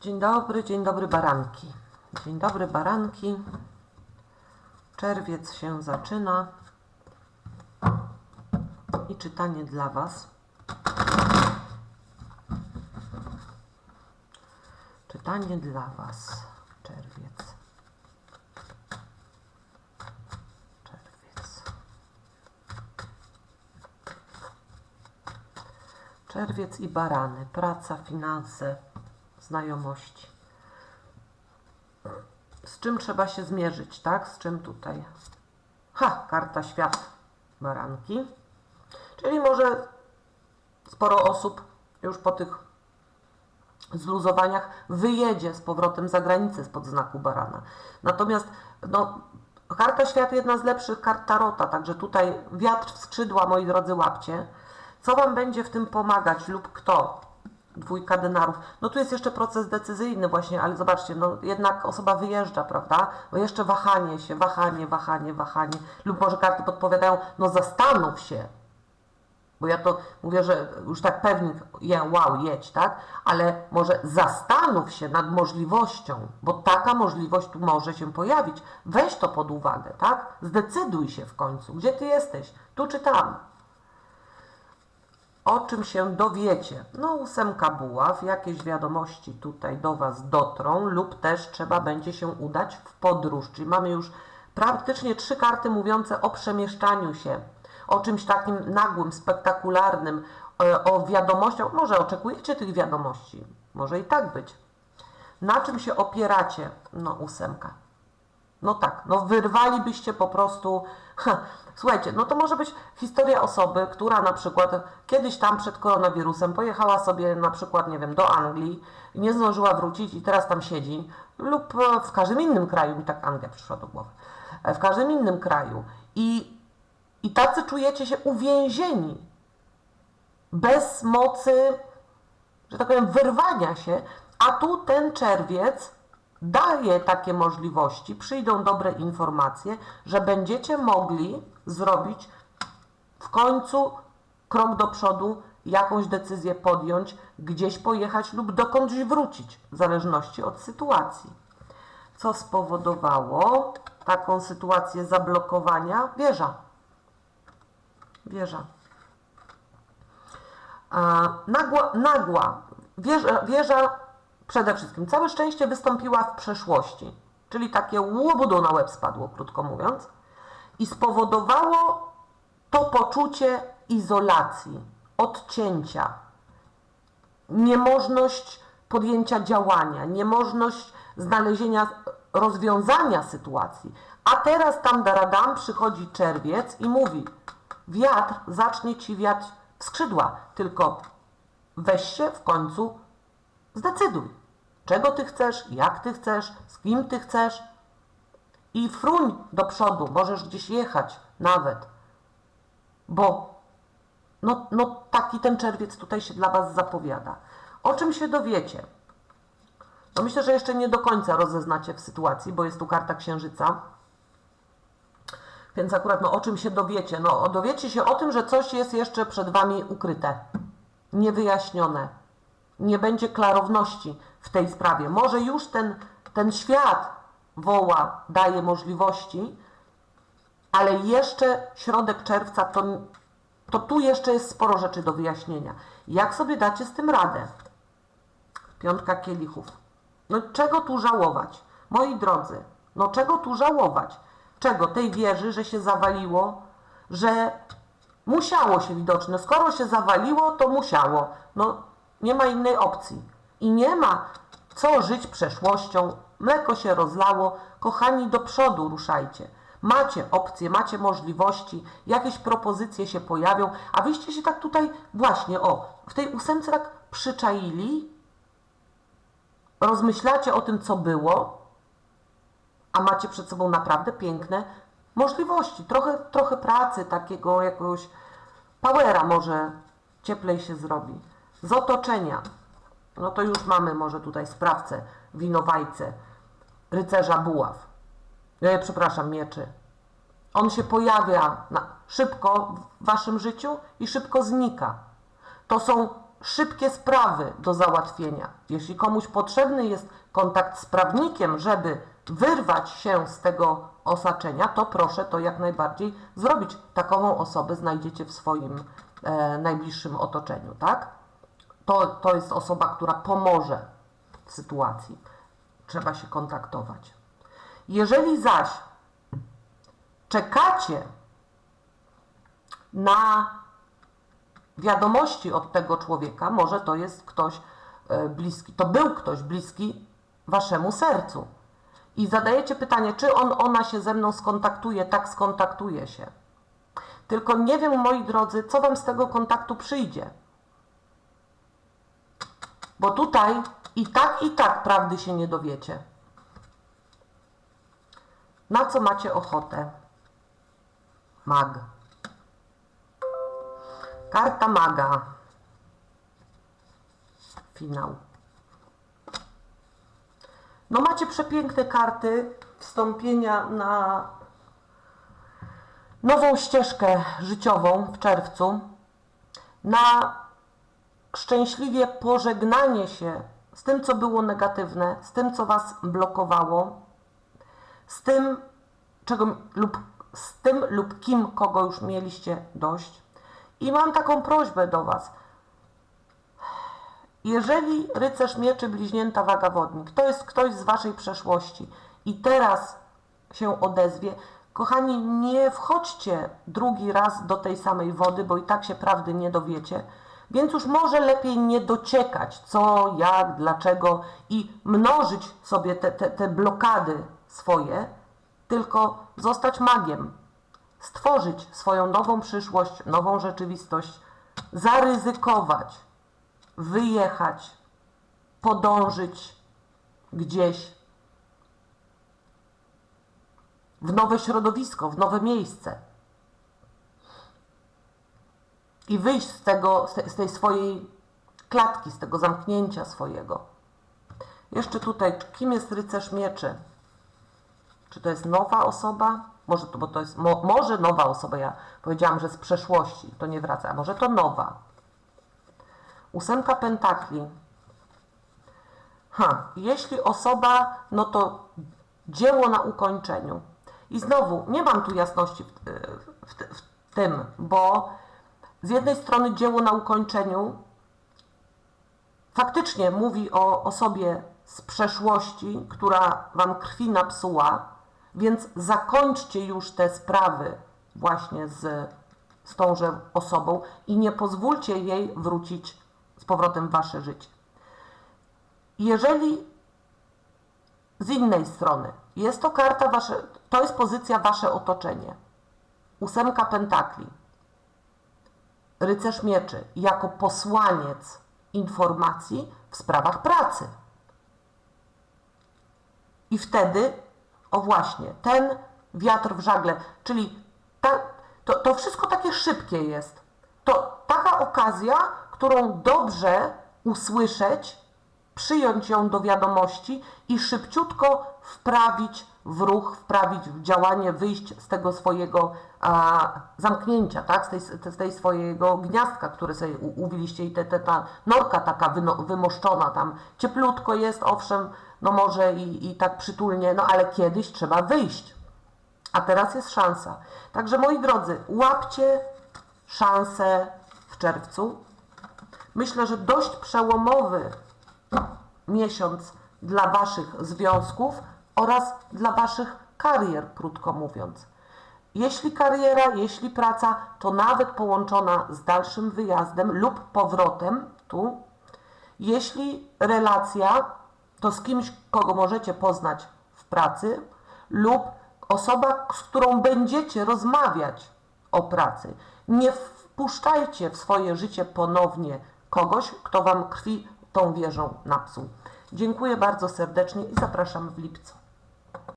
Dzień dobry, dzień dobry baranki. Dzień dobry baranki. Czerwiec się zaczyna. I czytanie dla Was. Czytanie dla Was. Czerwiec. Czerwiec. Czerwiec i barany. Praca, finanse, znajomości. Z czym trzeba się zmierzyć, tak? Z czym tutaj? Ha, karta świat. Baranki. Czyli może sporo osób już po tych zluzowaniach wyjedzie z powrotem za granicę spod znaku barana. Natomiast no, karta świat jedna z lepszych kart tarota, także tutaj wiatr w skrzydła, moi drodzy, łapcie. Co Wam będzie w tym pomagać lub kto? Dwójka denarów. No tu jest jeszcze proces decyzyjny właśnie, ale zobaczcie, no jednak osoba wyjeżdża, prawda? Bo jeszcze wahanie się, wahanie, wahanie, wahanie. Lub może karty podpowiadają, no zastanów się, bo ja to mówię, że już tak pewnik, ja, wow, jedź, tak? Ale może zastanów się nad możliwością, bo taka możliwość tu może się pojawić. Weź to pod uwagę, tak? Zdecyduj się w końcu, gdzie ty jesteś, tu czy tam. O czym się dowiecie? No, ósemka buław, jakieś wiadomości tutaj do Was dotrą, lub też trzeba będzie się udać w podróż. Czyli mamy już praktycznie trzy karty mówiące o przemieszczaniu się o czymś takim nagłym, spektakularnym, e, o wiadomościach. Może oczekujecie tych wiadomości, może i tak być. Na czym się opieracie? No, ósemka. No tak, no wyrwalibyście po prostu. Ha, słuchajcie, no to może być historia osoby, która na przykład kiedyś tam przed koronawirusem pojechała sobie na przykład, nie wiem, do Anglii, nie zdążyła wrócić i teraz tam siedzi, lub w każdym innym kraju, mi tak Anglia przyszła do głowy, w każdym innym kraju i i tacy czujecie się uwięzieni, bez mocy, że tak powiem, wyrwania się, a tu ten czerwiec daje takie możliwości, przyjdą dobre informacje, że będziecie mogli zrobić w końcu krok do przodu, jakąś decyzję podjąć, gdzieś pojechać lub dokądś wrócić, w zależności od sytuacji. Co spowodowało taką sytuację zablokowania? Wieża wieża. A, nagła, nagła wieża, wieża przede wszystkim. Całe szczęście wystąpiła w przeszłości, czyli takie łobudu na łeb spadło, krótko mówiąc, i spowodowało to poczucie izolacji, odcięcia, niemożność podjęcia działania, niemożność znalezienia rozwiązania sytuacji. A teraz tam daradam przychodzi czerwiec i mówi: wiatr zacznie ci wiać w skrzydła, tylko weź się w końcu, zdecyduj, czego ty chcesz, jak ty chcesz, z kim ty chcesz i fruń do przodu, możesz gdzieś jechać nawet, bo no, no taki ten czerwiec tutaj się dla Was zapowiada. O czym się dowiecie? No myślę, że jeszcze nie do końca rozeznacie w sytuacji, bo jest tu karta księżyca. Więc akurat no, o czym się dowiecie? No, dowiecie się o tym, że coś jest jeszcze przed Wami ukryte, niewyjaśnione. Nie będzie klarowności w tej sprawie. Może już ten, ten świat woła, daje możliwości, ale jeszcze środek czerwca to, to tu jeszcze jest sporo rzeczy do wyjaśnienia. Jak sobie dacie z tym radę? Piątka kielichów. No czego tu żałować? Moi drodzy, no czego tu żałować? Czego? Tej wieży, że się zawaliło, że musiało się widoczne. Skoro się zawaliło, to musiało. No, nie ma innej opcji. I nie ma co żyć przeszłością. Mleko się rozlało. Kochani, do przodu ruszajcie. Macie opcje, macie możliwości, jakieś propozycje się pojawią, a wyście się tak tutaj właśnie, o, w tej ósemce tak przyczaili, rozmyślacie o tym, co było, a macie przed sobą naprawdę piękne możliwości. Trochę, trochę pracy, takiego jakiegoś powera może cieplej się zrobi. Z otoczenia. No to już mamy może tutaj sprawcę, winowajcę, rycerza buław. E, przepraszam, mieczy. On się pojawia na, szybko w waszym życiu i szybko znika. To są szybkie sprawy do załatwienia. Jeśli komuś potrzebny jest kontakt z prawnikiem, żeby wyrwać się z tego osaczenia, to proszę to jak najbardziej zrobić. Takową osobę znajdziecie w swoim e, najbliższym otoczeniu, tak? To, to jest osoba, która pomoże w sytuacji. Trzeba się kontaktować. Jeżeli zaś czekacie na wiadomości od tego człowieka, może to jest ktoś e, bliski, to był ktoś bliski waszemu sercu. I zadajecie pytanie, czy on, ona się ze mną skontaktuje? Tak, skontaktuje się. Tylko nie wiem, moi drodzy, co wam z tego kontaktu przyjdzie. Bo tutaj i tak, i tak prawdy się nie dowiecie. Na co macie ochotę? Mag. Karta maga. Finał. No macie przepiękne karty wstąpienia na nową ścieżkę życiową w czerwcu. Na szczęśliwie pożegnanie się z tym, co było negatywne, z tym, co was blokowało, z tym, czego lub z tym lub kim, kogo już mieliście dość. I mam taką prośbę do Was. Jeżeli rycerz mieczy bliźnięta wagawodnik, to jest ktoś z Waszej przeszłości i teraz się odezwie, kochani, nie wchodźcie drugi raz do tej samej wody, bo i tak się prawdy nie dowiecie. Więc już może lepiej nie dociekać, co, jak, dlaczego i mnożyć sobie te, te, te blokady swoje, tylko zostać magiem, stworzyć swoją nową przyszłość, nową rzeczywistość, zaryzykować, wyjechać, podążyć gdzieś w nowe środowisko, w nowe miejsce i wyjść z, tego, z te- z tej swojej klatki, z tego zamknięcia swojego. Jeszcze tutaj, kim jest rycerz mieczy? Czy to jest nowa osoba? Może to, bo to jest, mo, może nowa osoba, ja powiedziałam, że z przeszłości, to nie wraca, a może to nowa. Ósemka pentakli. Ha, jeśli osoba, no to dzieło na ukończeniu. I znowu, nie mam tu jasności w, w, w tym, bo z jednej strony dzieło na ukończeniu faktycznie mówi o osobie z przeszłości, która wam krwi napsuła, więc zakończcie już te sprawy właśnie z, z tąże osobą i nie pozwólcie jej wrócić z powrotem w wasze życie. Jeżeli z innej strony jest to karta wasze, to jest pozycja wasze otoczenie. Ósemka pentakli. Rycerz mieczy jako posłaniec informacji w sprawach pracy. I wtedy, o właśnie, ten wiatr w żagle, czyli ta, to, to wszystko takie szybkie jest. To taka okazja, którą dobrze usłyszeć, przyjąć ją do wiadomości i szybciutko wprawić w ruch, wprawić w działanie, wyjść z tego swojego a, zamknięcia, tak? z, tej, z tej swojego gniazdka, które sobie uwiliście i te, te, ta norka taka wyno, wymoszczona tam. Cieplutko jest, owszem, no może i, i tak przytulnie, no ale kiedyś trzeba wyjść. A teraz jest szansa. Także moi drodzy, łapcie szansę w czerwcu. Myślę, że dość przełomowy miesiąc dla Waszych związków oraz dla Waszych karier, krótko mówiąc. Jeśli kariera, jeśli praca, to nawet połączona z dalszym wyjazdem lub powrotem tu. Jeśli relacja, to z kimś, kogo możecie poznać w pracy lub osoba, z którą będziecie rozmawiać o pracy. Nie wpuszczajcie w swoje życie ponownie kogoś, kto Wam krwi tą wieżą napsuł. Dziękuję bardzo serdecznie i zapraszam w lipcu.